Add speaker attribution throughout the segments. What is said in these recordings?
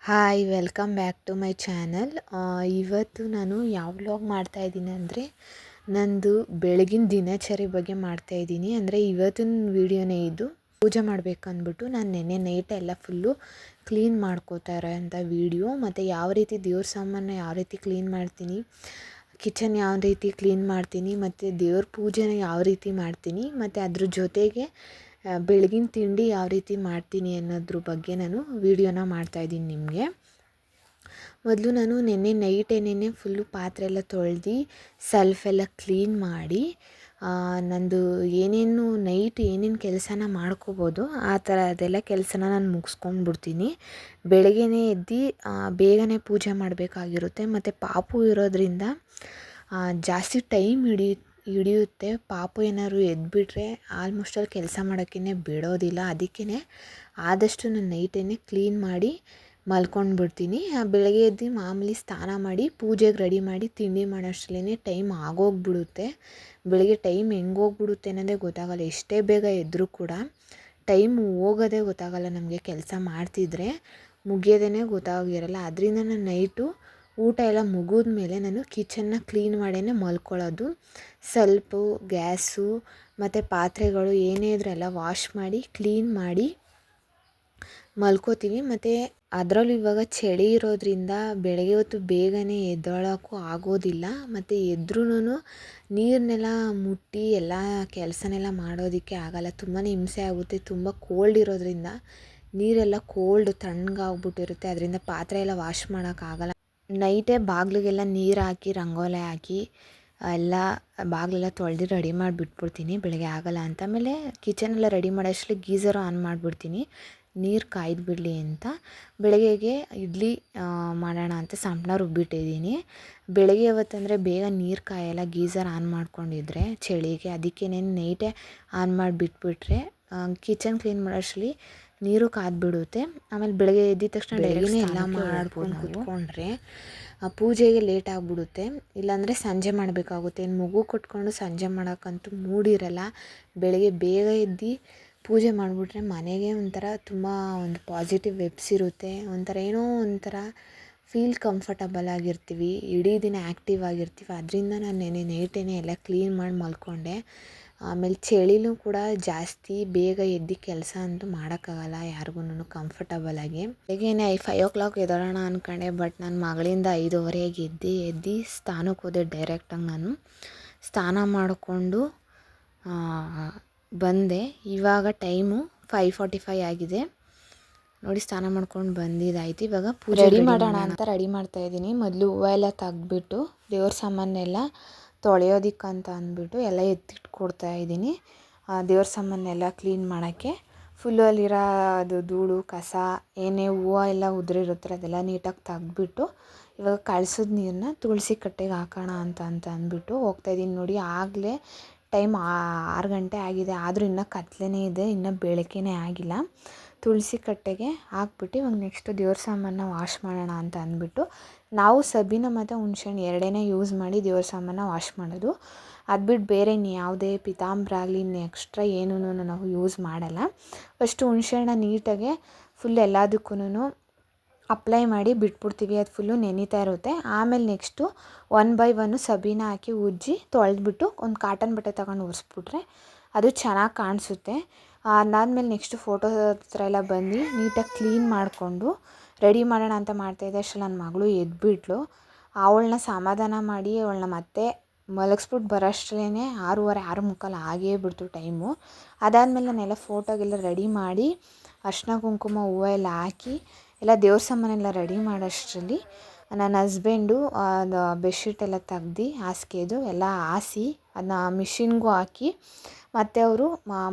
Speaker 1: Hi welcome back to my channel ಇವತ್ತು ನಾನು ಯಾವ ವ್ಲಾಗ್ ಮಾಡ್ತಾ ಇದ್ದೀನಿ ಅಂದರೆ ನಂದು ಬೆಳಗಿನ ದಿನಚರಿ ಬಗ್ಗೆ ಮಾಡ್ತಾ ಇದ್ದೀನಿ. ಅಂದರೆ ಇವತ್ತಿನ ವಿಡಿಯೋನೇ ಇದು. ಪೂಜೆ ಮಾಡಬೇಕು ಅಂದ್ಬಿಟ್ಟು ನಾನು ನೆನ್ನೆ ನೈಟ್ ಎಲ್ಲ ಫುಲ್ಲು ಕ್ಲೀನ್ ಮಾಡ್ಕೋತಾ ಅಂತ ವೀಡಿಯೋ ಮತ್ತು ಯಾವ ರೀತಿ ದೇವ್ರ ಸಾಮಾನು ಯಾವ ರೀತಿ ಕ್ಲೀನ್ ಮಾಡ್ತೀನಿ ಕಿಚನ್ ಯಾವ ರೀತಿ ಕ್ಲೀನ್ ಮಾಡ್ತೀನಿ, ಮತ್ತು ದೇವ್ರ ಪೂಜೆನ ಯಾವ ರೀತಿ ಮಾಡ್ತೀನಿ, ಮತ್ತು ಅದ್ರ ಜೊತೆಗೆ ಬೆಳಗಿನ ತಿಂಡಿ ಯಾವ ರೀತಿ ಮಾಡ್ತೀನಿ ಅನ್ನೋದ್ರ ಬಗ್ಗೆ ನಾನು ವೀಡಿಯೋನ ಮಾಡ್ತಾಯಿದ್ದೀನಿ ನಿಮಗೆ. ಮೊದಲು ನಾನು ನೆನ್ನೆ ನೈಟ್ ಏನೇನೆ ಫುಲ್ಲು ಪಾತ್ರೆ ಎಲ್ಲ ತೊಳೆದು ಎಲ್ಲ ಕ್ಲೀನ್ ಮಾಡಿ ಆ, ನಂದು ಏನೇನು ನೈಟ್ ಏನೇನು ಕೆಲಸನ ಮಾಡ್ಕೋಬೋದು ಆ ಥರ ಅದೆಲ್ಲ ಕೆಲಸನ ನಾನು ಮುಗಿಸ್ಕೊಂಡ್ಬಿಡ್ತೀನಿ. ಬೆಳಗ್ಗೆನೇ ಎದ್ದು ಬೇಗನೆ ಪೂಜೆ ಮಾಡಬೇಕಾಗಿರುತ್ತೆ. ಮತ್ತು ಪಾಪು ಇರೋದರಿಂದ ಜಾಸ್ತಿ ಟೈಮ್ ಹಿಡಿಯು ಹಿಡಿಯುತ್ತೆ. ಪಾಪು ಏನಾದ್ರು ಎದ್ಬಿಟ್ರೆ ಆಲ್ಮೋಸ್ಟ್ ಅಲ್ಲಿ ಕೆಲಸ ಮಾಡೋಕ್ಕೇ ಬಿಡೋದಿಲ್ಲ. ಅದಕ್ಕೇ ಆದಷ್ಟು ನಾನು ನೈಟೇ ಕ್ಲೀನ್ ಮಾಡಿ ಮಲ್ಕೊಂಡು ಬಿಡ್ತೀನಿ ಬೆಳಗ್ಗೆ ಎದ್ದು ಮಾಮೂಲಿ ಸ್ನಾನ ಮಾಡಿ, ಪೂಜೆಗೆ ರೆಡಿ ಮಾಡಿ ತಿಂಡಿ ಮಾಡೋಷ್ಟರಲ್ಲೇ ಟೈಮ್ ಆಗೋಗ್ಬಿಡುತ್ತೆ. ಬೆಳಗ್ಗೆ ಟೈಮ್ ಹೆಂಗೋಗ್ಬಿಡುತ್ತೆ ಅನ್ನೋದೇ ಗೊತ್ತಾಗಲ್ಲ. ಎಷ್ಟೇ ಬೇಗ ಎದ್ದರೂ ಕೂಡ ಟೈಮ್ ಹೋಗೋದೇ ಗೊತ್ತಾಗಲ್ಲ ನಮಗೆ ಕೆಲಸ ಮಾಡ್ತಿದ್ರೆ. ಮುಗಿಯೋದೇ ಗೊತ್ತಾಗಿರಲ್ಲ. ಅದರಿಂದ ನಾನು ನೈಟು ಊಟ ಎಲ್ಲ ಮುಗಿದ ಮೇಲೆ ನಾನು ಕಿಚನ್ನ ಕ್ಲೀನ್ ಮಾಡೇ ಮಲ್ಕೊಳ್ಳೋದು. ಸ್ವಲ್ಪ ಗ್ಯಾಸು, ಮತ್ತು ಪಾತ್ರೆಗಳು ಏನೇ ಇದ್ರೆಲ್ಲ ವಾಶ್ ಮಾಡಿ, ಕ್ಲೀನ್ ಮಾಡಿ ಮಲ್ಕೋತೀವಿ. ಮತ್ತು ಅದರಲ್ಲೂ ಇವಾಗ ಚಳಿ ಇರೋದ್ರಿಂದ ಬೆಳಗ್ಗೆ ಹೊತ್ತು ಬೇಗನೆ ಎದ್ದೇಳೋಕ್ಕೂ ಆಗೋದಿಲ್ಲ. ಮತ್ತು ಎದ್ರೂ ನೀರನ್ನೆಲ್ಲ ಮುಟ್ಟಿ ಎಲ್ಲ ಕೆಲಸನೆಲ್ಲ ಮಾಡೋದಕ್ಕೆ ಆಗಲ್ಲ. ತುಂಬಾ ಹಿಂಸೆ ಆಗುತ್ತೆ. ತುಂಬ ಕೋಲ್ಡ್ ಇರೋದ್ರಿಂದ ನೀರೆಲ್ಲ ಕೋಲ್ಡ್ ತಣ್ಣಗಾಗ್ಬಿಟ್ಟಿರುತ್ತೆ ಅದರಿಂದ ಪಾತ್ರೆ ಎಲ್ಲ ವಾಶ್ ಮಾಡೋಕ್ಕಾಗಲ್ಲ ನೈಟೇ ಬಾಗಿಲಿಗೆಲ್ಲ ನೀರು ಹಾಕಿ, ರಂಗೋಲೆ ಹಾಕಿ, ಎಲ್ಲ ಬಾಗಿಲೆಲ್ಲ ತೊಳೆದು ರೆಡಿ ಮಾಡಿ ಬಿಟ್ಬಿಡ್ತೀನಿ ಬೆಳಗ್ಗೆ ಆಗಲ್ಲ ಅಂತ. ಆಮೇಲೆ ಕಿಚನೆಲ್ಲ ರೆಡಿ ಮಾಡೋಷ್ಟು ಗೀಝರು ಆನ್ ಮಾಡಿಬಿಡ್ತೀನಿ. ನೀರು ಕಾಯ್ದು ಬಿಡಲಿ ಅಂತ ಬೆಳಗ್ಗೆಗೆ ಇಡ್ಲಿ ಮಾಡೋಣ ಅಂತ ಸಂಪಳ ರುಬ್ಬಿಟ್ಟಿದ್ದೀನಿ. ಬೆಳಗ್ಗೆ ಅವತ್ತಂದರೆ ಬೇಗ ನೀರು ಕಾಯಲ್ಲ ಗೀಝರ್ ಆನ್ ಮಾಡ್ಕೊಂಡಿದ್ರೆ ಚಳಿಗೆ ಅದಕ್ಕೇನೆ ನೈಟೇ ಆನ್ ಮಾಡಿ ಬಿಟ್ಬಿಟ್ರೆ ಕಿಚನ್ ಕ್ಲೀನ್ ಮಾಡೋಷ್ಟರಲ್ಲಿ ನೀರು ಕಾದ್ಬಿಡುತ್ತೆ ಆಮೇಲೆ ಬೆಳಗ್ಗೆ ಎದ್ದ ತಕ್ಷಣ ಡೈಲಿನೇ ಎಲ್ಲ ಮಾಡ್ಕೊಂಡು ಕೂತ್ಕೊಂಡ್ರೆ ಪೂಜೆಗೆ ಲೇಟ್ ಆಗಿಬಿಡುತ್ತೆ. ಇಲ್ಲಾಂದರೆ ಸಂಜೆ ಮಾಡಬೇಕಾಗುತ್ತೆ. ಇನ್ನು ಮಗು ಕೊಟ್ಕೊಂಡು ಸಂಜೆ ಮಾಡೋಕ್ಕಂತೂ ಮೂಡಿರಲ್ಲ ಬೆಳಗ್ಗೆ ಬೇಗ ಎದ್ದು ಪೂಜೆ ಮಾಡಿಬಿಟ್ರೆ ಮನೆಗೆ ಒಂಥರ ತುಂಬ ಒಂದು ಪಾಸಿಟಿವ್ ವೆಬ್ಸ್ ಇರುತ್ತೆ. ಒಂಥರ ಏನೋ ಒಂಥರ ಫೀಲ್ ಕಂಫರ್ಟಬಲ್ ಆಗಿರ್ತೀವಿ. ಇಡೀ ದಿನ ಆ್ಯಕ್ಟಿವ್ ಆಗಿರ್ತೀವಿ. ಅದರಿಂದ ನಾನು ನೆನೆ ನೈಟೇನೆ ಎಲ್ಲ ಕ್ಲೀನ್ ಮಾಡಿ ಮಲ್ಕೊಂಡೆ. ಆಮೇಲೆ ಚಳಿಲೂ ಕೂಡ ಜಾಸ್ತಿ ಬೇಗ ಎದ್ದು ಕೆಲಸ ಅಂತೂ ಮಾಡೋಕ್ಕಾಗಲ್ಲ ಯಾರಿಗೂ ಕಂಫರ್ಟಬಲ್ ಆಗಿ. ಐ ಫೈವ್ ಓ ಕ್ಲಾಕ್ ಎದ್ದೇಳೋಣ ಅಂದ್ಕೊಂಡೆ ಬಟ್ ನನ್ನ ಮಗಳಿಂದ ಐದುವರೆಗೆ ಎದ್ದು ಎದ್ದು ಸ್ನಾನಕ್ಕೆ ಹೋದೆ ಡೈರೆಕ್ಟಾಗಿ ನಾನು. ಸ್ನಾನ ಮಾಡಿಕೊಂಡು ಬಂದೆ. ಇವಾಗ ಟೈಮು ಫೈವ್ ಫಾರ್ಟಿ ಫೈವ್ ಆಗಿದೆ. ನೋಡಿ ಸ್ನಾನ ಮಾಡ್ಕೊಂಡು ಬಂದಿದ್ದಾಯ್ತು. ಇವಾಗ ಪೂಜೆ ರೆಡಿ ಮಾಡೋಣ ಅಂತ ರೆಡಿ ಮಾಡ್ತಾ ಇದ್ದೀನಿ. ಮೊದಲು ಹೂವು ಎಲ್ಲ ತೆಗ್ದುಬಿಟ್ಟು ದೇವ್ರ ಸಾಮಾನೆಲ್ಲ ತೊಳೆಯೋದಿಕ್ಕಂತ ಅಂದ್ಬಿಟ್ಟು ಎಲ್ಲ ಎತ್ತಿಟ್ಕೊಡ್ತಾ ಇದ್ದೀನಿ. ಆ, ದೇವ್ರ ಸಾಮಾನೆಲ್ಲ ಕ್ಲೀನ್ ಮಾಡೋಕ್ಕೆ. ಫುಲ್ಲು ಅಲ್ಲಿರೋ ಅದು ಧೂಳು ಕಸ ಏನೇ ಹೂವು ಎಲ್ಲ ಉದುರಿರುತ್ತೆ ಅದೆಲ್ಲ ನೀಟಾಗಿ ತೆಗ್ದುಬಿಟ್ಟು ಇವಾಗ ಕಳ್ಸಿದ ನೀರನ್ನ ತುಳಸಿ ಕಟ್ಟೆಗೆ ಹಾಕೋಣ ಅಂತ ಅಂತ ಅಂದ್ಬಿಟ್ಟು ಹೋಗ್ತಾಯಿದ್ದೀನಿ ನೋಡಿ ಆಗಲೇ ಟೈಮ್ ಆರು ಗಂಟೆ ಆಗಿದೆ, ಆದರೂ ಇನ್ನೂ ಕತ್ಲೇ ಇದೆ, ಇನ್ನೂ ಬೆಳಕೇನೇ ಆಗಿಲ್ಲ. ತುಳಸಿ ಕಟ್ಟೆಗೆ ಹಾಕ್ಬಿಟ್ಟು ಇವಾಗ ನೆಕ್ಸ್ಟು ದೇವ್ರ ಸಾಮಾನ ವಾಶ್ ಮಾಡೋಣ ಅಂತ ಅಂದ್ಬಿಟ್ಟು, ನಾವು ಸಬೀನ ಮತ್ತು ಹುಣ್ಸೆಹಣ್ಣು ಎರಡೇ ಯೂಸ್ ಮಾಡಿ ದೇವ್ರ ಸಾಮಾನ ವಾಶ್ ಮಾಡೋದು. ಅದು ಬಿಟ್ಟು ಬೇರೆ ಇನ್ನು ಯಾವುದೇ ಪಿತಾಂಬ್ರ ಆಗಲಿ ಇನ್ನು ಎಕ್ಸ್ಟ್ರಾ ಏನೂ ನಾವು ಯೂಸ್ ಮಾಡಲ್ಲ. ಫಸ್ಟು ಹುಣ್ಸೆಹಣ್ಣ ನೀಟಾಗೆ ಫುಲ್ ಎಲ್ಲದಕ್ಕೂ ಅಪ್ಲೈ ಮಾಡಿ ಬಿಟ್ಬಿಡ್ತೀವಿ, ಅದು ಫುಲ್ಲು ನೆನೀತಾ ಇರುತ್ತೆ. ಆಮೇಲೆ ನೆಕ್ಸ್ಟು ಒನ್ ಬೈ ಒನ್ ಸಬೀನ ಹಾಕಿ ಉಜ್ಜಿ ತೊಳೆದ್ಬಿಟ್ಟು ಒಂದು ಕಾಟನ್ ಬಟ್ಟೆ ತಗೊಂಡು ಒರೆಸ್ಬಿಟ್ರೆ ಅದು ಚೆನ್ನಾಗಿ ಕಾಣಿಸುತ್ತೆ. ಅದಾದಮೇಲೆ ನೆಕ್ಸ್ಟು ಫೋಟೋ ಹತ್ರ ಎಲ್ಲ ಬಂದು ನೀಟಾಗಿ ಕ್ಲೀನ್ ಮಾಡಿಕೊಂಡು ರೆಡಿ ಮಾಡೋಣ ಅಂತ ಮಾಡ್ತಾಯಿದ್ದೆ ಅಷ್ಟೇ ನನ್ನ ಮಗಳು ಎದ್ಬಿಟ್ಲು ಅವಳನ್ನ ಸಮಾಧಾನ ಮಾಡಿ, ಅವಳನ್ನ ಮತ್ತೆ ಮಲಗಿಸ್ಬಿಟ್ಟು ಬರೋಷ್ಟರಲ್ಲೇ ಆರೂವರೆ, ಆರು ಮುಕ್ಕಾಲು ಆಗೇ ಬಿಡ್ತು ಟೈಮು. ಅದಾದಮೇಲೆ ನಾನೆಲ್ಲ ಫೋಟೋಗೆಲ್ಲ ರೆಡಿ ಮಾಡಿ ಅರ್ಶಿನ ಕುಂಕುಮ ಹೂವು ಎಲ್ಲ ಹಾಕಿ ಎಲ್ಲ ದೇವ್ರ ಸಾಮಾನೆಲ್ಲ ರೆಡಿ ಮಾಡೋಷ್ಟರಲ್ಲಿ ನನ್ನ ಹಸ್ಬೆಂಡು ಅದು ಬೆಡ್ಶೀಟ್ ಎಲ್ಲ ತೆಗ್ದು ಹಾಸಿಗೆದು ಎಲ್ಲ ಹಾಸಿ ಅದನ್ನ ಮಿಷಿನ್ಗೂ ಹಾಕಿ ಮತ್ತು ಅವರು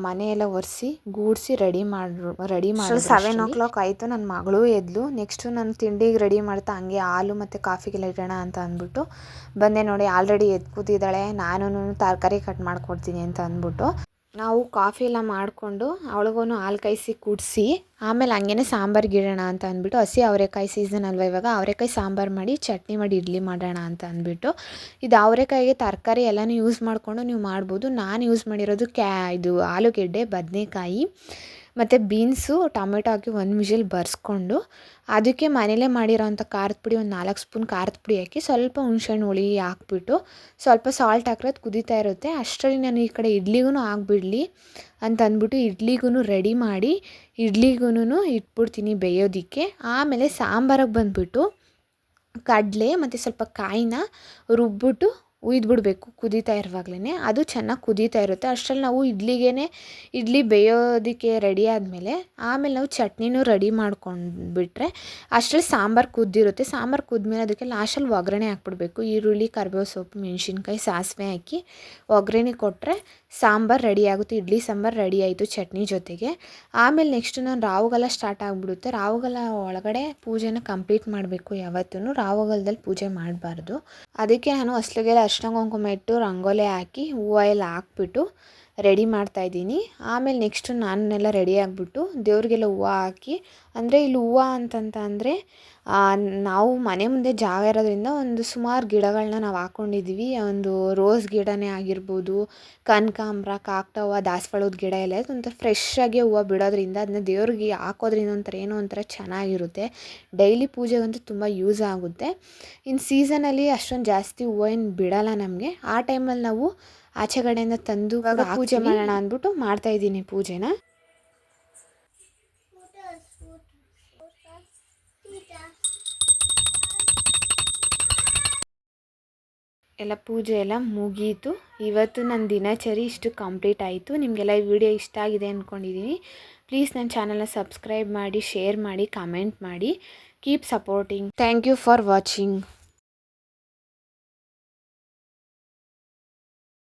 Speaker 1: ಮನೆಯೆಲ್ಲ ಒರೆಸಿ ಗೂಡಿಸಿ ರೆಡಿ ಮಾಡ್ರು ರೆಡಿ ಮಾಡಿ ಸೆವೆನ್ ಓ ಕ್ಲಾಕ್ ಆಯಿತು ನನ್ನ ಮಗಳು ಎದ್ಲು. ನೆಕ್ಸ್ಟು ನಾನು ತಿಂಡಿಗೆ ರೆಡಿ ಮಾಡ್ತಾ ಹಂಗೆ ಹಾಲು ಮತ್ತು ಕಾಫಿಗೆಲ್ಲ ಇಡೋಣ ಅಂತ ಅಂದ್ಬಿಟ್ಟು ಬಂದೆ ನೋಡಿ ಆಲ್ರೆಡಿ ಎದ್ದು ಕೂತಿದ್ದಾಳೆ. ನಾನು ತರಕಾರಿ ಕಟ್ ಮಾಡ್ಕೊಡ್ತೀನಿ ಅಂತ ಅಂದ್ಬಿಟ್ಟು. ನಾವು ಕಾಫಿ ಎಲ್ಲ ಮಾಡಿಕೊಂಡು ಅವಳಿಗೂ ಹಾಲು ಕಾಯಿಸಿ ಕುಡಿಸಿ, ಆಮೇಲೆ ಹಂಗೇನೆ ಸಾಂಬಾರ್ಗೆ ಇಡೋಣ ಅಂತ ಅಂದ್ಬಿಟ್ಟು ಹಸಿ ಅವರೆಕಾಯಿ ಸೀಸನ್ ಅಲ್ವ ಇವಾಗ, ಅವರೆಕಾಯಿ ಸಾಂಬಾರು ಮಾಡಿ ಚಟ್ನಿ ಮಾಡಿ ಇಡ್ಲಿ ಮಾಡೋಣ ಅಂತ ಅಂದ್ಬಿಟ್ಟು, ಇದು ಅವರೆಕಾಯಿಗೆ ತರಕಾರಿ ಎಲ್ಲನೂ ಯೂಸ್ ಮಾಡಿಕೊಂಡು ನೀವು ಮಾಡ್ಬೋದು. ನಾನು ಯೂಸ್ ಮಾಡಿರೋದು ಕ್ಯಾ, ಇದು ಆಲೂಗೆಡ್ಡೆ, ಬದನೆಕಾಯಿ ಮತ್ತು ಬೀನ್ಸು, ಟೊಮೆಟೊ ಹಾಕಿ ಒಂದು ಮಿಷಲ್ ಬರ್ಸ್ಕೊಂಡು ಅದಕ್ಕೆ ಮನೇಲೇ ಮಾಡಿರೋಂಥ ಖಾರದ ಪುಡಿ ಒಂದು ನಾಲ್ಕು ಸ್ಪೂನ್ ಖಾರದ ಪುಡಿ ಹಾಕಿ ಸ್ವಲ್ಪ ಹುಣ್ಸೆಹಣ್ಣು ಹುಳಿ ಹಾಕ್ಬಿಟ್ಟು ಸ್ವಲ್ಪ ಸಾಲ್ಟ್ ಹಾಕಿರೋದು ಕುದೀತಾ ಇರುತ್ತೆ. ಅಷ್ಟರಲ್ಲಿ ನಾನು ಈ ಕಡೆ ಇಡ್ಲಿಗೂ ಹಾಕ್ಬಿಡ್ಲಿ ಅಂತ ಅಂದ್ಬಿಟ್ಟು ಇಡ್ಲಿಗೂ ರೆಡಿ ಮಾಡಿ ಇಡ್ಲಿಗೂ ಇಟ್ಬಿಡ್ತೀನಿ ಬೇಯೋದಕ್ಕೆ. ಆಮೇಲೆ ಸಾಂಬಾರಿಗೆ ಬಂದುಬಿಟ್ಟು ಕಡಲೆ ಮತ್ತು ಸ್ವಲ್ಪ ಕಾಯಿನ ರುಬ್ಬಿಟ್ಟು ಉಯ್ದುಬಿಡ್ಬೇಕು ಕುದೀತಾ ಇರುವಾಗಲೇ ಅದು ಚೆನ್ನಾಗಿ ಕುದೀತಾ ಇರುತ್ತೆ. ಅಷ್ಟರಲ್ಲಿ ನಾವು ಇಡ್ಲಿಗೇ ಇಡ್ಲಿ ಬೇಯೋದಕ್ಕೆ ರೆಡಿ ಆದಮೇಲೆ ಆಮೇಲೆ ನಾವು ಚಟ್ನಿನೂ ರೆಡಿ ಮಾಡ್ಕೊಂಡ್ಬಿಟ್ರೆ ಅಷ್ಟರಲ್ಲಿ ಸಾಂಬಾರು ಕುದ್ದಿರುತ್ತೆ. ಸಾಂಬಾರು ಕುದ್ಮೇಲೆ ಅದಕ್ಕೆ ಲಾಸ್ಟಲ್ಲಿ ಒಗ್ಗರಣೆ ಹಾಕ್ಬಿಡ್ಬೇಕು. ಈರುಳ್ಳಿ, ಕರಿಬೇವು ಸೊಪ್ಪು, ಮೆಣಸಿನ್ಕಾಯಿ, ಸಾಸಿವೆ ಹಾಕಿ ಒಗ್ಗರಣೆ ಕೊಟ್ಟರೆ ಸಾಂಬಾರು ರೆಡಿ ಆಗುತ್ತೆ. ಇಡ್ಲಿ ಸಾಂಬಾರು ರೆಡಿ ಆಯಿತು ಚಟ್ನಿ ಜೊತೆಗೆ. ಆಮೇಲೆ ನೆಕ್ಸ್ಟ್ ನಾನು ರಾವುಗಲ ಸ್ಟಾರ್ಟ್ ಆಗಿಬಿಡುತ್ತೆ. ರಾವುಗಲ ಒಳಗಡೆ ಪೂಜೆನ ಕಂಪ್ಲೀಟ್ ಮಾಡಬೇಕು ಯಾವತ್ತೂ ರಾವುಗಲದಲ್ಲಿ ಪೂಜೆ ಮಾಡಬಾರ್ದು. ಅದಕ್ಕೆ ನಾನು ಹಸ್ಲಿಗೆಲ್ಲ ಅರ್ಶಿನ ಕುಂಕುಮ ಇಟ್ಟು ರಂಗೋಲಿ ಹಾಕಿ ಹೂವು ಎಲ್ಲ ಹಾಕ್ಬಿಟ್ಟು ರೆಡಿ ಮಾಡ್ತಾ ಇದ್ದೀನಿ. ಆಮೇಲೆ ನೆಕ್ಸ್ಟು ನಾನೆಲ್ಲ ರೆಡಿ ಆಗಿಬಿಟ್ಟು ದೇವ್ರಿಗೆಲ್ಲ ಹೂವು ಹಾಕಿ, ಅಂದರೆ ಇಲ್ಲಿ ಹೂವು ಅಂತಂತ ಅಂದರೆ ನಾವು ಮನೆ ಮುಂದೆ ಜಾಗ ಇರೋದ್ರಿಂದ ಒಂದು ಸುಮಾರು ಗಿಡಗಳನ್ನ ನಾವು ಹಾಕ್ಕೊಂಡಿದ್ದೀವಿ ಒಂದು ರೋಸ್ ಗಿಡನೇ ಆಗಿರ್ಬೋದು, ಕನಕಾಂಬ್ರ ಕಾಕ್ತವ ದಾಸವಾಳದ ಗಿಡ ಎಲ್ಲ ಒಂಥರ ಫ್ರೆಶ್ಶಾಗಿ ಹೂವು ಬಿಡೋದ್ರಿಂದ ಅದನ್ನ ದೇವ್ರಿಗೆ ಹಾಕೋದ್ರಿಂದ ಒಂಥರ ಏನೋ ಒಂಥರ ಚೆನ್ನಾಗಿರುತ್ತೆ. ಡೈಲಿ ಪೂಜೆಗಂತೂ ತುಂಬ ಯೂಸ್ ಆಗುತ್ತೆ. ಇನ್ನು ಸೀಸನಲ್ಲಿ ಅಷ್ಟೊಂದು ಜಾಸ್ತಿ ಹೂವು ಏನು ಬಿಡೋಲ್ಲ ನಮಗೆ. ಆ ಟೈಮಲ್ಲಿ ನಾವು ಆಚೆ ಕಡೆಯಿಂದ ತಂದು ಪೂಜೆ ಮಾಡೋಣ ಅಂದ್ಬಿಟ್ಟು ಮಾಡ್ತಾ ಇದ್ದೀನಿ ಪೂಜೆನ. ಎಲ್ಲ ಪೂಜೆ ಎಲ್ಲ ಮುಗೀತು. ಇವತ್ತು ನನ್ನ ದಿನಚರಿ ಇಷ್ಟು ಕಂಪ್ಲೀಟ್ ಆಯಿತು. ನಿಮಗೆಲ್ಲ ಈ ವಿಡಿಯೋ ಇಷ್ಟ ಆಗಿದೆ ಅಂದ್ಕೊಂಡಿದ್ದೀನಿ ಪ್ಲೀಸ್ ನನ್ನ ಚಾನಲ್ನ ಸಬ್ಸ್ಕ್ರೈಬ್ ಮಾಡಿ ಶೇರ್ ಮಾಡಿ ಕಮೆಂಟ್ ಮಾಡಿ. Keep supporting. Thank you for watching.